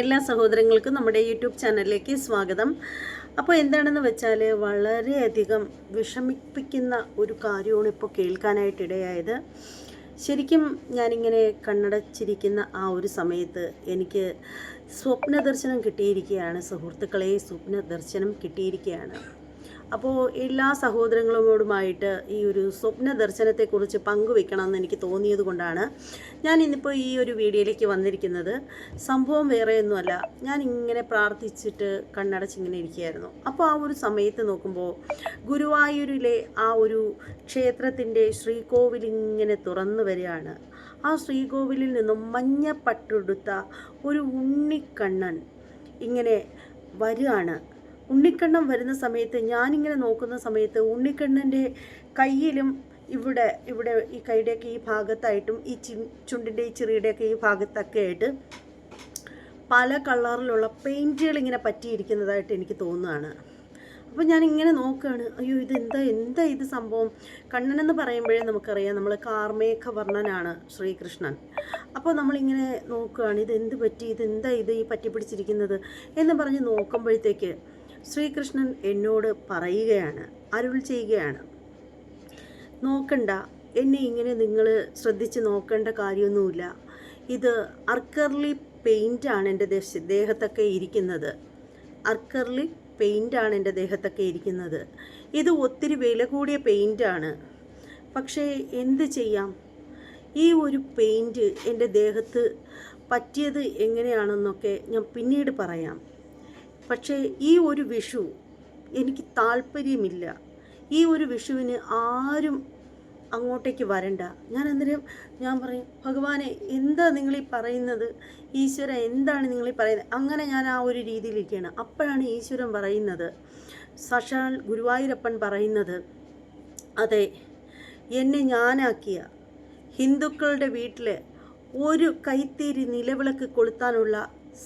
എല്ലാ സഹോദരങ്ങൾക്കും നമ്മുടെ യൂട്യൂബ് ചാനലിലേക്ക് സ്വാഗതം. അപ്പോൾ എന്താണെന്ന് വെച്ചാൽ വളരെയധികം വിഷമിപ്പിക്കുന്ന ഒരു കാര്യമാണ് ഇപ്പോൾ കേൾക്കാനായിട്ടിടയായത്. ശരിക്കും ഞാനിങ്ങനെ കണ്ണടച്ചിരിക്കുന്ന ആ ഒരു സമയത്ത് എനിക്ക് സ്വപ്ന ദർശനം കിട്ടിയിരിക്കുകയാണ്. സുഹൃത്തുക്കളെ സ്വപ്ന ദർശനം കിട്ടിയിരിക്കുകയാണ്. അപ്പോൾ എല്ലാ സഹോദരങ്ങളോടുമായിട്ട് ഈ ഒരു സ്വപ്ന ദർശനത്തെക്കുറിച്ച് പങ്കുവെക്കണമെന്ന് എനിക്ക് തോന്നിയത് കൊണ്ടാണ് ഞാൻ ഇന്നിപ്പോൾ ഈ ഒരു വീഡിയോയിലേക്ക് വന്നിരിക്കുന്നത്. സംഭവം വേറെയൊന്നുമല്ല. ഞാൻ ഇങ്ങനെ പ്രാർത്ഥിച്ചിട്ട് കണ്ണടച്ചിങ്ങനെ ഇരിക്കുകയായിരുന്നു. അപ്പോൾ ആ ഒരു സമയത്ത് നോക്കുമ്പോൾ ഗുരുവായൂരിലെ ആ ഒരു ക്ഷേത്രത്തിന്റെ ശ്രീകോവിൽ ഇങ്ങനെ തുറന്നു വരികയാണ്. ആ ശ്രീകോവിലിൽ നിന്നും മഞ്ഞപ്പട്ടെടുത്ത ഒരു ഉണ്ണിക്കണ്ണൻ ഇങ്ങനെ വരികയാണ്. ഉണ്ണിക്കണ്ണൻ വരുന്ന സമയത്ത് ഞാനിങ്ങനെ നോക്കുന്ന സമയത്ത് ഉണ്ണിക്കണ്ണന്റെ കയ്യിലും ഇവിടെ ഇവിടെ ഈ കൈയുടെയൊക്കെ ഈ ഭാഗത്തായിട്ടും ഈ ചി ചുണ്ടിന്റെ ഈ ചെറിയുടെയൊക്കെ ഈ ഭാഗത്തൊക്കെ ആയിട്ട് പല കളറിലുള്ള പെയിന്റുകൾ ഇങ്ങനെ പറ്റിയിരിക്കുന്നതായിട്ട് എനിക്ക് തോന്നുകയാണ്. അപ്പോൾ ഞാൻ ഇങ്ങനെ നോക്കുകയാണ് അയ്യോ ഇത് എന്താ എന്താ ഇത് സംഭവം? കണ്ണനെന്ന് പറയുമ്പോഴേ നമുക്കറിയാം നമ്മൾ കാർമേഘ വർണനാണ് ശ്രീകൃഷ്ണൻ. അപ്പോൾ നമ്മളിങ്ങനെ നോക്കുകയാണ് ഇത് എന്ത് പറ്റി? ഇത് എന്താ ഇത് ഈ പറ്റി പിടിച്ചിരിക്കുന്നത് എന്ന് പറഞ്ഞ് നോക്കുമ്പോഴത്തേക്ക് ശ്രീകൃഷ്ണൻ എന്നോട് പറയുകയാണ് അരുൾ ചെയ്യുകയാണ്. നോക്കണ്ട എന്നെ ഇങ്ങനെ നിങ്ങൾ ശ്രദ്ധിച്ച് നോക്കേണ്ട കാര്യമൊന്നുമില്ല. ഇത് അർക്കർലി പെയിന്റാണ് എന്റെ ദേശ ദേഹത്തൊക്കെ ഇരിക്കുന്നത്. അർക്കർലി പെയിന്റാണ് എന്റെ ദേഹത്തൊക്കെ ഇരിക്കുന്നത്. ഇത് ഒത്തിരി വില കൂടിയ പെയിന്റാണ് പക്ഷേ എന്ത് ചെയ്യാം? ഈ ഒരു പെയിന്റ് എന്റെ ദേഹത്ത് പറ്റിയത് എങ്ങനെയാണെന്നൊക്കെ ഞാൻ പിന്നീട് പറയാം. പക്ഷേ ഈ ഒരു വിഷു എനിക്ക് താല്പര്യമില്ല. ഈ ഒരു വിഷുവിന് ആരും അങ്ങോട്ടേക്ക് വരണ്ട. ഞാൻ അന്നേരം ഞാൻ പറയും ഭഗവാനെ എന്താ നിങ്ങൾ ഈ പറയുന്നത്? ഈശ്വര എന്താണ് നിങ്ങൾ ഈ പറയുന്നത്? അങ്ങനെ ഞാൻ ആ ഒരു രീതിയിലിരിക്കുകയാണ്. അപ്പോഴാണ് ഈശ്വരൻ പറയുന്നത് സഷാൽ ഗുരുവായൂരപ്പൻ പറയുന്നത് അതെ എന്നെ ഞാനാക്കിയ ഹിന്ദുക്കളുടെ വീട്ടിൽ ഒരു കൈത്തീരി നിലവിളക്ക് കൊളുത്താനുള്ള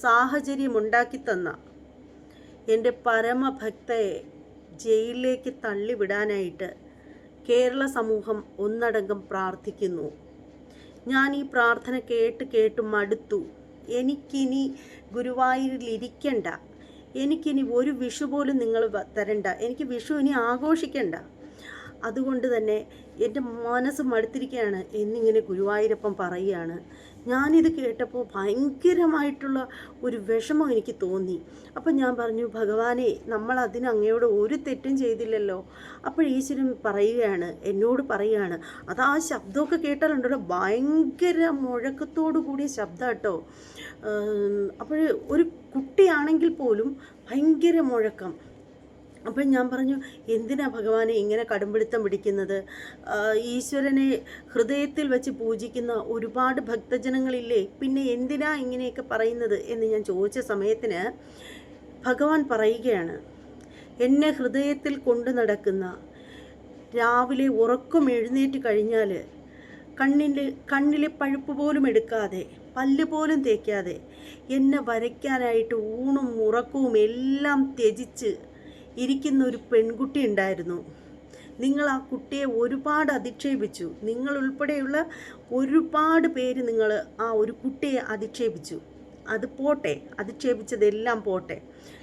സാഹചര്യം ഉണ്ടാക്കി തന്ന എന്റെ പരമഭക്തയെ ജയിലിലേക്ക് തള്ളിവിടാനായിട്ട് കേരള സമൂഹം ഒന്നടങ്കം പ്രാർത്ഥിക്കുന്നു. ഞാൻ ഈ പ്രാർത്ഥന കേട്ട് കേട്ട് മടുത്തു. എനിക്കിനി ഗുരുവായൂരിൽ ഇരിക്കണ്ട എനിക്കിനി ഒരു വിഷു പോലും നിങ്ങൾ തരണ്ട. എനിക്ക് വിഷു ഇനി ആഘോഷിക്കണ്ട. അതുകൊണ്ട് തന്നെ എന്റെ മനസ്സ് മടുത്തിരിക്കുകയാണ് എന്നിങ്ങനെ ഗുരുവായൂരപ്പം പറയുകയാണ്. ഞാനിത് കേട്ടപ്പോൾ ഭയങ്കരമായിട്ടുള്ള ഒരു വിഷമം എനിക്ക് തോന്നി. അപ്പം ഞാൻ പറഞ്ഞു ഭഗവാനെ നമ്മൾ അതിന് അങ്ങയോട് ഒരു തെറ്റും ചെയ്തില്ലല്ലോ. അപ്പോൾ ഈശ്വരൻ പറയുകയാണ് എന്നോട് പറയുകയാണ്. അത് ആ ശബ്ദമൊക്കെ കേട്ടാലുണ്ടല്ലോ ഭയങ്കര മുഴക്കത്തോടു കൂടിയ ശബ്ദം കേട്ടോ. അപ്പോൾ ഒരു കുട്ടിയാണെങ്കിൽ പോലും ഭയങ്കര മുഴക്കം. അപ്പം ഞാൻ പറഞ്ഞു എന്തിനാ ഭഗവാനെ ഇങ്ങനെ കടുംപിടുത്തം പിടിക്കുന്നത്? ഈശ്വരനെ ഹൃദയത്തിൽ വെച്ച് പൂജിക്കുന്ന ഒരുപാട് ഭക്തജനങ്ങളില്ലേ? പിന്നെ എന്തിനാ ഇങ്ങനെയൊക്കെ പറയുന്നത്? എന്ന് ഞാൻ ചോദിച്ച സമയത്തിന് ഭഗവാൻ പറയുകയാണ് എന്നെ ഹൃദയത്തിൽ കൊണ്ടു നടക്കുന്ന രാവിലെ ഉറക്കം എഴുന്നേറ്റ് കഴിഞ്ഞാൽ കണ്ണിന്റെ കണ്ണിലെ പഴുപ്പ് പോലും എടുക്കാതെ പല്ല് പോലും തേക്കാതെ എന്നെ വരയ്ക്കാനായിട്ട് ഊണും ഉറക്കവും എല്ലാം ത്യജിച്ച് ഇരിക്കുന്ന ഒരു പെൺകുട്ടി ഉണ്ടായിരുന്നു. നിങ്ങൾ ആ കുട്ടിയെ ഒരുപാട് അധിക്ഷേപിച്ചു. നിങ്ങൾ ഉൾപ്പെടെയുള്ള ഒരുപാട് പേര് നിങ്ങൾ ആ ഒരു കുട്ടിയെ അധിക്ഷേപിച്ചു. അത് പോട്ടെ അധിക്ഷേപിച്ചതെല്ലാം പോട്ടെ.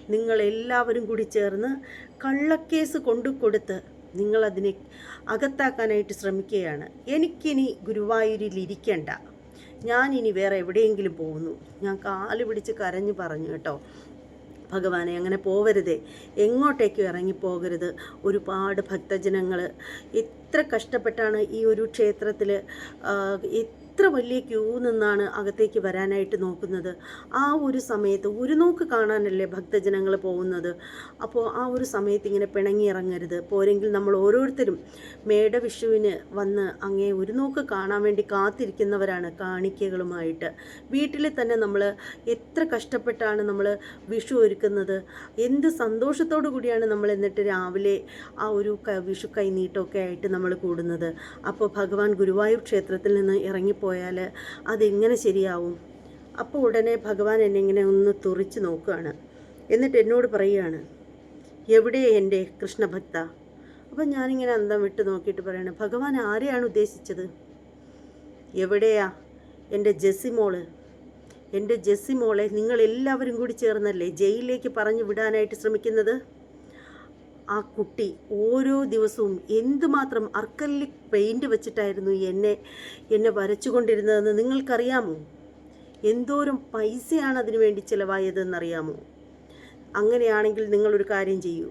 നിങ്ങൾ എല്ലാവരും കൂടി ചേർന്ന് കള്ളക്കേസ് കൊണ്ടു കൊടുത്ത് നിങ്ങളതിനെ അകത്താക്കാനായിട്ട് ശ്രമിക്കുകയാണ്. എനിക്കിനി ഗുരുവായൂരിൽ ഇരിക്കണ്ട. ഞാനിനി വേറെ എവിടെയെങ്കിലും പോകുന്നു. ഞാൻ കാൽ പിടിച്ച് കരഞ്ഞു പറഞ്ഞു കേട്ടോ. ഭഗവാനെ അങ്ങനെ പോവരുതേ. എങ്ങോട്ടേക്കും ഇറങ്ങിപ്പോകരുത്. ഒരുപാട് ഭക്തജനങ്ങൾ എത്ര കഷ്ടപ്പെട്ടാണ് ഈ ഒരു ക്ഷേത്രത്തിൽ എത്ര വലിയ ക്യൂ നിന്നാണ് അകത്തേക്ക് വരാനായിട്ട് നോക്കുന്നത്? ആ ഒരു സമയത്ത് ഒരു നോക്ക് കാണാനല്ലേ ഭക്തജനങ്ങൾ പോകുന്നത്? അപ്പോൾ ആ ഒരു സമയത്ത് ഇങ്ങനെ പിണങ്ങി ഇറങ്ങരുത് പോരെങ്കിൽ നമ്മൾ ഓരോരുത്തരും മേട മേടവിഷുവിന് വന്ന് അങ്ങേ ഒരു നോക്ക് കാണാൻ വേണ്ടി കാത്തിരിക്കുന്നവരാണ് കാണിക്കകളുമായിട്ട്. വീട്ടിൽ തന്നെ നമ്മൾ എത്ര കഷ്ടപ്പെട്ടാണ് നമ്മൾ വിഷു ഒരുക്കുന്നത്? എന്ത് സന്തോഷത്തോടു കൂടിയാണ് നമ്മൾ എന്നിട്ട് രാവിലെ ആ ഒരു വിഷു കൈനീട്ടമൊക്കെ ആയിട്ട് നമ്മൾ കൂടുന്നത്? അപ്പോൾ ഭഗവാൻ ഗുരുവായൂർ ക്ഷേത്രത്തിൽ നിന്ന് ഇറങ്ങിപ്പോയാൽ അതെങ്ങനെ ശരിയാവും? അപ്പോൾ ഉടനെ ഭഗവാൻ എന്നെ ഇങ്ങനെ ഒന്ന് തുറിച്ച് നോക്കുകയാണ്. എന്നിട്ട് എന്നോട് പറയുകയാണ് എവിടെ എന്റെ കൃഷ്ണഭക്ത? അപ്പം ഞാനിങ്ങനെ അന്തം വിട്ട് നോക്കിയിട്ട് പറയാണ് ഭഗവാൻ ആരെയാണ് ഉദ്ദേശിച്ചത്? എവിടെയാ എന്റെ ജെസ്സിമോൾ എന്റെ ജെസ്സി മോളെ നിങ്ങൾ എല്ലാവരും കൂടി ചേർന്നല്ലേ ജയിലിലേക്ക് പറഞ്ഞു വിടാനായിട്ട് ശ്രമിക്കുന്നത്? ആ കുട്ടി ഓരോ ദിവസവും എന്തുമാത്രം അർക്കല്ലി പെയിന്റ് വെച്ചിട്ടായിരുന്നു എന്നെ എന്നെ വരച്ചുകൊണ്ടിരുന്നതെന്ന് നിങ്ങൾക്കറിയാമോ? എന്തോരം പൈസയാണ് അതിനു വേണ്ടി ചിലവായതെന്നറിയാമോ? അങ്ങനെയാണെങ്കിൽ നിങ്ങളൊരു കാര്യം ചെയ്യൂ.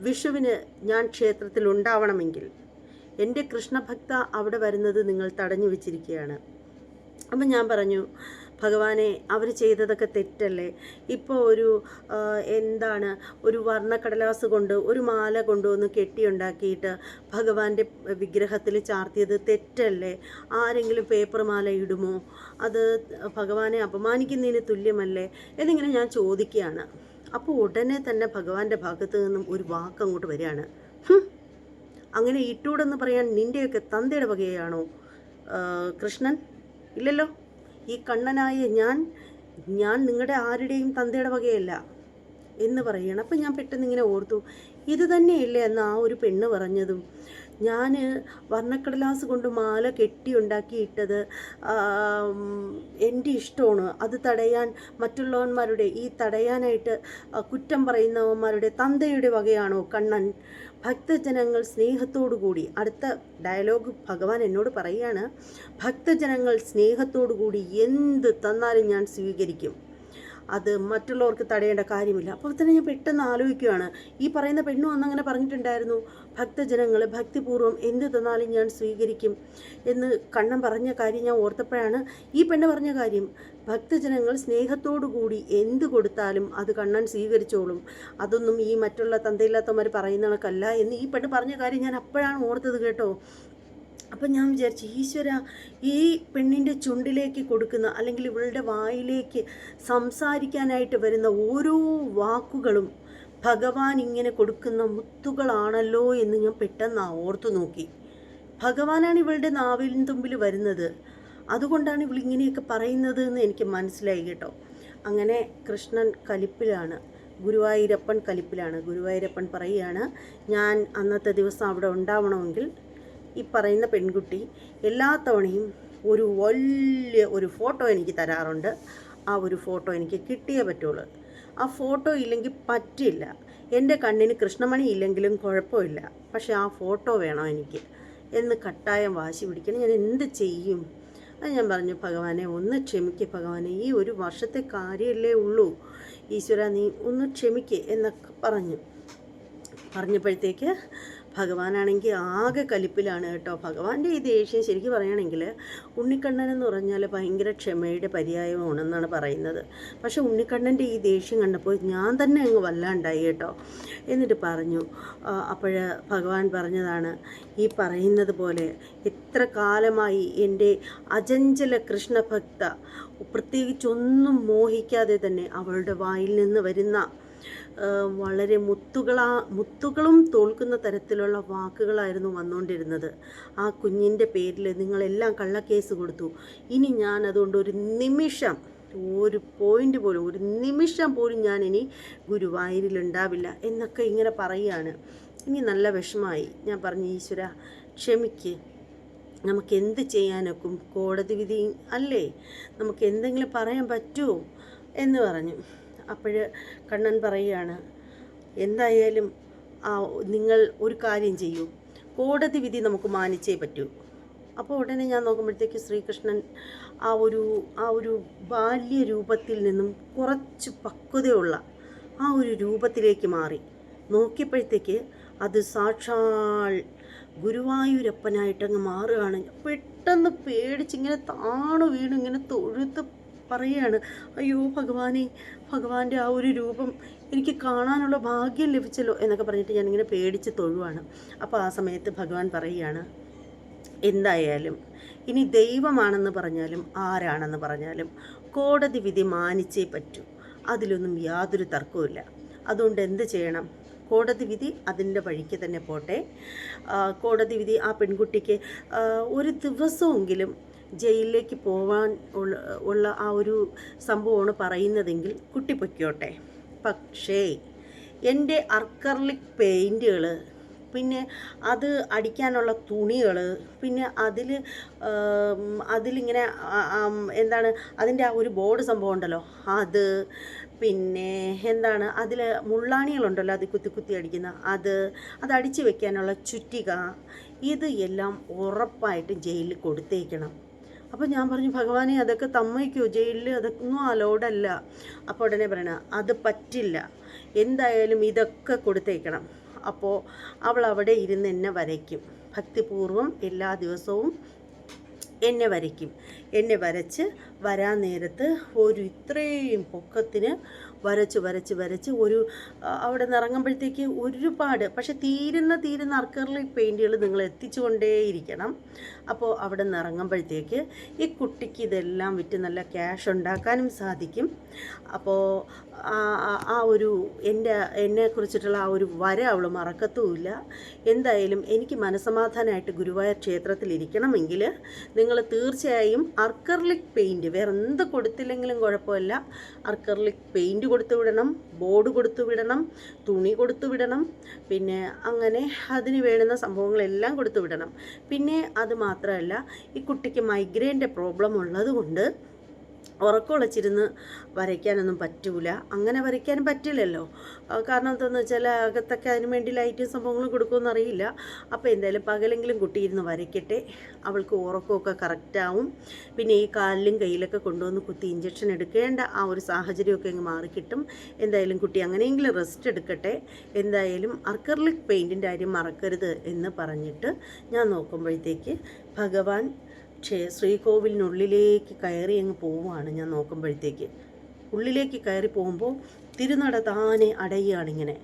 വിഷുവിന് ഞാൻ ക്ഷേത്രത്തിൽ ഉണ്ടാവണമെങ്കിൽ എന്റെ കൃഷ്ണഭക്ത അവിടെ വരുന്നത് നിങ്ങൾ തടഞ്ഞു വെച്ചിരിക്കുകയാണ്. അപ്പം ഞാൻ പറഞ്ഞു ഭഗവാനെ അവർ ചെയ്തതൊക്കെ തെറ്റല്ലേ? ഇപ്പോൾ ഒരു എന്താണ് ഒരു വർണക്കടലാസ് കൊണ്ട് ഒരു മാല കൊണ്ടുവന്ന് കെട്ടിയുണ്ടാക്കിയിട്ട് ഭഗവാന്റെ വിഗ്രഹത്തിൽ ചാർത്തിയത് തെറ്റല്ലേ? ആരെങ്കിലും പേപ്പർ മാല ഇടുമോ? അത് ഭഗവാനെ അപമാനിക്കുന്നതിന് തുല്യമല്ലേ? എന്നിങ്ങനെ ഞാൻ ചോദിക്കുകയാണ്. അപ്പോൾ ഉടനെ തന്നെ ഭഗവാന്റെ ഭാഗത്ത് നിന്നും ഒരു വാക്ക് അങ്ങോട്ട് വരികയാണ് അങ്ങനെ ഇട്ടൂടെന്ന് പറയാൻ നിന്റെയൊക്കെ തന്തയുടെ വകയാണോ? കൃഷ്ണൻ? ഇല്ലല്ലോ? ഈ കണ്ണനായ ഞാൻ ഞാൻ നിങ്ങളുടെ ആരുടെയും തന്തയുടെ വകയല്ല എന്ന് പറയണം. അപ്പം ഞാൻ പെട്ടെന്ന് ഇങ്ങനെ ഓർത്തു ഇത് തന്നെയല്ലേ എന്ന് ആ ഒരു പെണ്ണ് പറഞ്ഞതും. ഞാൻ വർണക്കടലാസ് കൊണ്ട് മാല കെട്ടിയുണ്ടാക്കിയിട്ടത് എന്റെ ഇഷ്ടമാണ്. അത് തടയാൻ മറ്റുള്ളവന്മാരുടെ ഈ തടയാനായിട്ട് കുറ്റം പറയുന്നവന്മാരുടെ തന്തയുടെ വകയാണോ കണ്ണൻ ഭക്തജനങ്ങൾ സ്നേഹത്തോടു കൂടി അടുത്ത ഡയലോഗ് ഭഗവാൻ എന്നോട് പറയുകയാണ് ഭക്തജനങ്ങൾ സ്നേഹത്തോടു കൂടി എന്ത് തന്നാലും ഞാൻ സ്വീകരിക്കും. അത് മറ്റുള്ളവർക്ക് തടയേണ്ട കാര്യമില്ല. അപ്പോൾ തന്നെ ഞാൻ പെട്ടെന്ന് ആലോചിക്കുകയാണ്. ഈ പറയുന്ന പെണ്ണു അന്നങ്ങനെ പറഞ്ഞിട്ടുണ്ടായിരുന്നു ഭക്തജനങ്ങൾ ഭക്തിപൂർവം എന്ത് തന്നാലും ഞാൻ സ്വീകരിക്കും എന്ന് കണ്ണം പറഞ്ഞ കാര്യം ഞാൻ ഓർത്തപ്പോഴാണ് ഈ പെണ്ണ് പറഞ്ഞ കാര്യം. ഭക്തജനങ്ങൾ സ്നേഹത്തോടുകൂടി എന്ത് കൊടുത്താലും അത് കണ്ണൻ സ്വീകരിച്ചോളും. അതൊന്നും ഈ മറ്റുള്ള തന്തയില്ലാത്തവന്മാർ പറയുന്ന കണക്കല്ല എന്ന് ഈ പെണ്ണ് പറഞ്ഞ കാര്യം ഞാൻ അപ്പോഴാണ് ഓർത്തത് കേട്ടോ. അപ്പം ഞാൻ വിചാരിച്ചു ഈശ്വര ഈ പെണ്ണിന്റെ ചുണ്ടിലേക്ക് കൊടുക്കുന്ന അല്ലെങ്കിൽ ഇവളുടെ വായിലേക്ക് സംസാരിക്കാനായിട്ട് വരുന്ന ഓരോ വാക്കുകളും ഭഗവാൻ ഇങ്ങനെ കൊടുക്കുന്ന മുത്തുകളാണല്ലോ എന്ന് ഞാൻ പെട്ടെന്ന് ഓർത്തു നോക്കി. ഭഗവാനാണ് ഇവളുടെ നാവിൻ തുമ്പിൽ വരുന്നത്. അതുകൊണ്ടാണ് ഇവൾ ഇങ്ങനെയൊക്കെ പറയുന്നത് എന്ന് എനിക്ക് മനസ്സിലായി കേട്ടോ. അങ്ങനെ കൃഷ്ണൻ കലിപ്പിലാണ് ഗുരുവായൂരപ്പൻ കലിപ്പിലാണ്. ഗുരുവായൂരപ്പൻ പറയുകയാണ് ഞാൻ അന്നത്തെ ദിവസം അവിടെ ഉണ്ടാവണമെങ്കിൽ ഈ പറയുന്ന പെൺകുട്ടി എല്ലാ തവണയും ഒരു വലിയ ഒരു ഫോട്ടോ എനിക്ക് തരാറുണ്ട്. ആ ഒരു ഫോട്ടോ എനിക്ക് കിട്ടിയേ പറ്റുള്ളൂ. ആ ഫോട്ടോ ഇല്ലെങ്കിൽ പറ്റില്ല. എന്റെ കണ്ണിന് കൃഷ്ണമണി ഇല്ലെങ്കിലും കുഴപ്പമില്ല. പക്ഷേ ആ ഫോട്ടോ വേണം എനിക്ക്. എന്ന് കട്ടായം വാശി പിടിക്കണം. ഞാൻ എന്ത് ചെയ്യും? അത് ഞാൻ പറഞ്ഞു ഭഗവാനെ ഒന്ന് ക്ഷമിക്ക് ഭഗവാനെ ഈ ഒരു വർഷത്തെ കാര്യമല്ലേ ഉള്ളൂ. ഈശ്വര നീ ഒന്ന് ക്ഷമിക്ക് എന്നൊക്കെ പറഞ്ഞു. പറഞ്ഞപ്പോഴത്തേക്ക് ഭഗവാനാണെങ്കിൽ ആകെ കലിപ്പിലാണ് കേട്ടോ. ഭഗവാന്റെ ഈ ദേഷ്യം ശരിക്കും പറയുകയാണെങ്കിൽ ഉണ്ണിക്കണ്ണൻ എന്ന് പറഞ്ഞാൽ ഭയങ്കര ക്ഷമയുടെ പര്യായമാണെന്നാണ് പറയുന്നത്. പക്ഷേ ഉണ്ണിക്കണ്ണന്റെ ഈ ദേഷ്യം കണ്ടപ്പോൾ ഞാൻ തന്നെ അങ്ങ് വല്ലാണ്ടായി കേട്ടോ. എന്നിട്ട് പറഞ്ഞു അപ്പോൾ ഭഗവാൻ പറഞ്ഞതാണ് ഈ പറയുന്നത് പോലെ എത്ര കാലമായി എന്റെ അജഞ്ചല കൃഷ്ണഭക്ത പ്രത്യേകിച്ചൊന്നും മോഹിക്കാതെ തന്നെ അവളുടെ വായിൽ നിന്ന് വരുന്ന വളരെ മുത്തുകളാ മുത്തുകളും തോൽക്കുന്ന തരത്തിലുള്ള വാക്കുകളായിരുന്നു വന്നുകൊണ്ടിരുന്നത്. ആ കുഞ്ഞിന്റെ പേരിൽ നിങ്ങളെല്ലാം കള്ളക്കേസ് കൊടുത്തു. ഇനി ഞാൻ അതുകൊണ്ട് ഒരു നിമിഷം ഒരു പോയിന്റ് പോലും ഒരു നിമിഷം പോലും ഞാൻ ഇനി ഗുരുവായൂരിൽ ഉണ്ടാവില്ല എന്നൊക്കെ ഇങ്ങനെ പറയുകയാണ് ഇനി നല്ല വിഷമായി. ഞാൻ പറഞ്ഞു ഈശ്വര ക്ഷമിക്ക്. നമുക്ക് എന്ത് ചെയ്യാനൊക്കും? കോടതി വിധി അല്ലേ? നമുക്ക് എന്തെങ്കിലും പറയാൻ പറ്റുമോ എന്ന് പറഞ്ഞു. അപ്പോൾ കണ്ണൻ പറയുകയാണ് എന്തായാലും നിങ്ങൾ ഒരു കാര്യം ചെയ്യൂ. കോടതി വിധി നമുക്ക് മാനിച്ചേ പറ്റൂ. അപ്പോൾ ഉടനെ ഞാൻ നോക്കുമ്പോഴത്തേക്ക് ശ്രീകൃഷ്ണൻ ആ ഒരു ആ ഒരു ബാല്യ രൂപത്തിൽ നിന്നും കുറച്ച് പക്വതയുള്ള ആ ഒരു രൂപത്തിലേക്ക് മാറി. നോക്കിയപ്പോഴത്തേക്ക് അത് സാക്ഷാൽ ഗുരുവായൂരപ്പനായിട്ടങ്ങ് മാറുകയാണ്. പെട്ടെന്ന് പേടിച്ചിങ്ങനെ താണു വീണ് ഇങ്ങനെ തൊഴുത്ത് പറയുകയാണ് അയ്യോ ഭഗവാനെ ഭഗവാന്റെ ആ ഒരു രൂപം എനിക്ക് കാണാനുള്ള ഭാഗ്യം ലഭിച്ചല്ലോ എന്നൊക്കെ പറഞ്ഞിട്ട് ഞാനിങ്ങനെ പേടിച്ച് തൊഴുവാണ്. അപ്പോൾ ആ സമയത്ത് ഭഗവാൻ പറയുകയാണ് എന്തായാലും? ഇനി ദൈവമാണെന്ന് പറഞ്ഞാലും ആരാണെന്ന് പറഞ്ഞാലും കോടതി വിധി മാനിച്ചേ പറ്റൂ. അതിലൊന്നും യാതൊരു തർക്കവുമില്ല അതുകൊണ്ട് എന്ത് ചെയ്യണം? കോടതി വിധി അതിന്റെ വഴിക്ക് തന്നെ പോട്ടെ. കോടതി വിധി ആ പെൺകുട്ടിക്ക് ഒരു ദിവസമെങ്കിലും ജയിലിലേക്ക് പോവാൻ ഉള്ള ആ ഒരു സംഭവമാണ് പറയുന്നതെങ്കിൽ കുട്ടി പൊയ്ക്കോട്ടെ പക്ഷേ എന്റെ അർക്കർലിക് പെയിന്റുകൾ പിന്നെ അത് അടിക്കാനുള്ള തുണികൾ പിന്നെ അതിൽ അതിലിങ്ങനെ എന്താണ് അതിന്റെ ആ ഒരു ബോർഡ് സംഭവം ഉണ്ടല്ലോ അത് പിന്നെ എന്താണ് അതിൽ മുള്ളാണികളുണ്ടല്ലോ അത് കുത്തി കുത്തി അടിക്കുന്ന അത് അത് അടിച്ച് വെക്കാനുള്ള ചുറ്റിക ഇത് എല്ലാം ഉറപ്പായിട്ടും ജയിലിൽ കൊടുത്തേക്കണം. അപ്പോൾ ഞാൻ പറഞ്ഞു ഭഗവാനെ അതൊക്കെ തമ്മയ്ക്കോ ജയിലിൽ അതൊന്നും അലോഡല്ല അപ്പോൾ ഉടനെ പറയണ അത് പറ്റില്ല. എന്തായാലും ഇതൊക്കെ കൊടുത്തേക്കണം. അപ്പോൾ അവൾ അവിടെ ഇരുന്ന് എന്നെ വരയ്ക്കും. ഭക്തിപൂർവം എല്ലാ ദിവസവും എന്നെ വരയ്ക്കും. എന്നെ വരച്ച് വരാൻ നേരത്ത് ഒരു ഇത്രയും പൊക്കത്തിന് വരച്ച് വരച്ച് വരച്ച് ഒരു അവിടെ നിന്ന് ഇറങ്ങുമ്പോഴത്തേക്ക് ഒരുപാട് പക്ഷെ തീരുന്ന തീരുന്ന അർക്കറിലിക് പെയിന്റുകൾ നിങ്ങൾ എത്തിച്ചുകൊണ്ടേയിരിക്കണം അപ്പോൾ അവിടെ നിന്ന് ഇറങ്ങുമ്പോഴത്തേക്ക് ഈ കുട്ടിക്ക് ഇതെല്ലാം വിറ്റ് നല്ല ക്യാഷ് ഉണ്ടാക്കാനും സാധിക്കും. അപ്പോൾ ആ ഒരു എന്റെ എന്നെ കുറിച്ചിട്ടുള്ള ആ ഒരു വര അവൾ മറക്കത്തുമില്ല. എന്തായാലും എനിക്ക് മനസമാധാനമായിട്ട് ഗുരുവായൂർ ക്ഷേത്രത്തിൽ ഇരിക്കണമെങ്കിൽ നിങ്ങൾ തീർച്ചയായും അർക്കർലിക് പെയിന്റ് വേറെ എന്ത് കൊടുത്തില്ലെങ്കിലും കുഴപ്പമില്ല. അർക്കർലിക് പെയിന്റ് കൊടുത്തു വിടണം ബോർഡ് കൊടുത്തു വിടണം തുണി കൊടുത്തു വിടണം പിന്നെ അങ്ങനെ അതിന് വേണ്ടുന്ന സംഭവങ്ങളെല്ലാം കൊടുത്തു വിടണം. പിന്നെ അത് മാത്രമല്ല ഈ കുട്ടിക്ക് മൈഗ്രെയിന്റെ പ്രോബ്ലം ഉള്ളത് കൊണ്ട് ഉറക്കമുളച്ചിരുന്ന് വരയ്ക്കാനൊന്നും പറ്റൂല. അങ്ങനെ വരയ്ക്കാനും പറ്റില്ലല്ലോ. കാരണം എന്താണെന്ന് വെച്ചാൽ അകത്തൊക്കെ അതിന് വേണ്ടി ലൈറ്റും സംഭവങ്ങളും കൊടുക്കുമെന്ന് അറിയില്ല. അപ്പോൾ എന്തായാലും പകലെങ്കിലും കുട്ടി ഇരുന്ന് വരയ്ക്കട്ടെ. അവൾക്ക് ഉറക്കമൊക്കെ കറക്റ്റാവും പിന്നെ ഈ കാലിലും കയ്യിലൊക്കെ കൊണ്ടുവന്ന് കുത്തി ഇഞ്ചക്ഷൻ എടുക്കേണ്ട ആ ഒരു സാഹചര്യമൊക്കെ അങ്ങ് മാറിക്കിട്ടും. എന്തായാലും കുട്ടി അങ്ങനെയെങ്കിലും റെസ്റ്റ് എടുക്കട്ടെ. എന്തായാലും അർക്കർലിക് പെയിന്റിന്റെ കാര്യം മറക്കരുത് എന്ന് പറഞ്ഞിട്ട് ഞാൻ നോക്കുമ്പോഴത്തേക്ക് ഭഗവാൻ ക്ഷേ ശ്രീകോവിലിനുള്ളിലേക്ക് കയറി അങ്ങ് പോവുകയാണ് ഞാൻ നോക്കുമ്പോഴത്തേക്ക്. ഉള്ളിലേക്ക് കയറി പോകുമ്പോൾ തിരുനട താനെ അടയുകയാണ് ഇങ്ങനെ.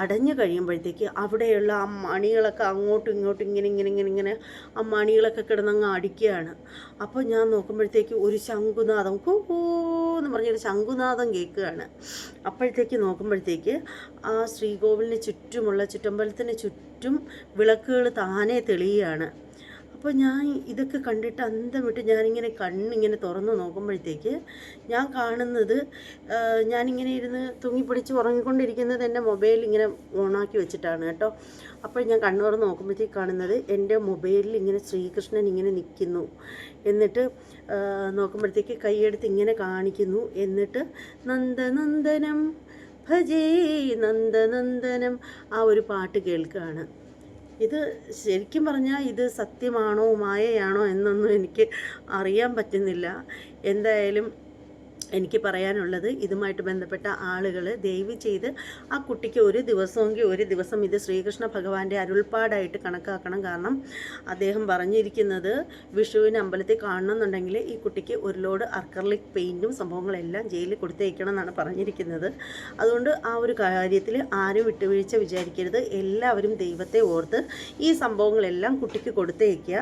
അടഞ്ഞു കഴിയുമ്പോഴത്തേക്ക് അവിടെയുള്ള ആ മണികളൊക്കെ അങ്ങോട്ടും ഇങ്ങോട്ടും ഇങ്ങനെ ഇങ്ങനെ ഇങ്ങനെ ഇങ്ങനെ ആ മണികളൊക്കെ കിടന്നങ്ങ് അടിക്കുകയാണ്. അപ്പോൾ ഞാൻ നോക്കുമ്പോഴത്തേക്ക് ഒരു ശംഖുനാഥം കൂ എന്ന് പറഞ്ഞൊരു ശംഖുനാഥം കേൾക്കുകയാണ്. അപ്പോഴത്തേക്ക് നോക്കുമ്പോഴത്തേക്ക് ആ ശ്രീകോവിലിന് ചുറ്റുമുള്ള ചുറ്റമ്പലത്തിന് ചുറ്റും വിളക്കുകൾ താനെ തെളിയുകയാണ്. അപ്പോൾ ഞാൻ ഇതൊക്കെ കണ്ടിട്ട് അന്തം വിട്ട് ഞാനിങ്ങനെ കണ്ണിങ്ങനെ തുറന്ന് നോക്കുമ്പോഴത്തേക്ക് ഞാൻ കാണുന്നത് ഞാനിങ്ങനെ ഇരുന്ന് തൂങ്ങിപ്പിടിച്ച് ഉറങ്ങിക്കൊണ്ടിരിക്കുന്നത് എന്റെ മൊബൈൽ ഇങ്ങനെ ഓണാക്കി വെച്ചിട്ടാണ് കേട്ടോ. അപ്പോൾ ഞാൻ കണ്ണു തുറന്ന് നോക്കുമ്പോഴത്തേക്ക് കാണുന്നത് എന്റെ മൊബൈലിൽ ഇങ്ങനെ ശ്രീകൃഷ്ണൻ ഇങ്ങനെ നിൽക്കുന്നു. എന്നിട്ട് നോക്കുമ്പോഴത്തേക്ക് കൈയെടുത്ത് ഇങ്ങനെ കാണിക്കുന്നു. എന്നിട്ട് നന്ദനന്ദനം ഭജേ നന്ദനന്ദനം ആ ഒരു പാട്ട് കേൾക്കുകയാണ്. ഇത് ശരിക്കും പറഞ്ഞാൽ ഇത് സത്യമാണോ മായയാണോ എന്നൊന്നും എനിക്ക് അറിയാൻ പറ്റുന്നില്ല. എന്തായാലും എനിക്ക് പറയാനുള്ളത് ഇതുമായിട്ട് ബന്ധപ്പെട്ട ആളുകൾ ദയവ് ചെയ്ത് ആ കുട്ടിക്ക് ഒരു ദിവസമെങ്കിൽ ഒരു ദിവസം ഇത് ശ്രീകൃഷ്ണ ഭഗവാന്റെ അരുൾപ്പാടായിട്ട് കണക്കാക്കണം. കാരണം അദ്ദേഹം പറഞ്ഞിരിക്കുന്നത് വിഷുവിന് അമ്പലത്തിൽ കാണണമെന്നുണ്ടെങ്കിൽ ഈ കുട്ടിക്ക് ഒരു ലോഡ് അർക്കർലിക് പെയിന്റും സംഭവങ്ങളെല്ലാം ജയിലിൽ കൊടുത്തേക്കണം എന്നാണ് പറഞ്ഞിരിക്കുന്നത്. അതുകൊണ്ട് ആ ഒരു കാര്യത്തിൽ ആരും വിട്ടുവീഴ്ച വിചാരിക്കരുത്. എല്ലാവരും ദൈവത്തെ ഓർത്ത് ഈ സംഭവങ്ങളെല്ലാം കുട്ടിക്ക് കൊടുത്തേക്കുക.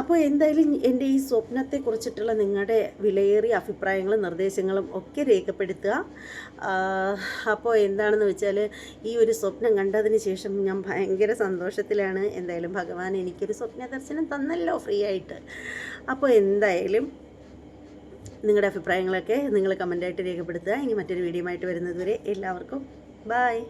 അപ്പോൾ എന്തായാലും എന്റെ ഈ സ്വപ്നത്തെ കുറിച്ചിട്ടുള്ള നിങ്ങളുടെ വിലയേറിയ അഭിപ്രായങ്ങളും നിർദ്ദേശങ്ങളും ഒക്കെ രേഖപ്പെടുത്തുക. അപ്പോൾ എന്താണെന്ന് വെച്ചാൽ ഈ ഒരു സ്വപ്നം കണ്ടതിന് ശേഷം ഞാൻ ഭയങ്കര സന്തോഷത്തിലാണ്. എന്തായാലും ഭഗവാൻ എനിക്കൊരു സ്വപ്ന ദർശനം തന്നല്ലോ ഫ്രീ ആയിട്ട്. അപ്പോൾ എന്തായാലും നിങ്ങളുടെ അഭിപ്രായങ്ങളൊക്കെ നിങ്ങൾ കമന്റായിട്ട് രേഖപ്പെടുത്തുക. ഇനി മറ്റൊരു വീഡിയോ ആയിട്ട് വരുന്നതുവരെ എല്ലാവർക്കും ബായ്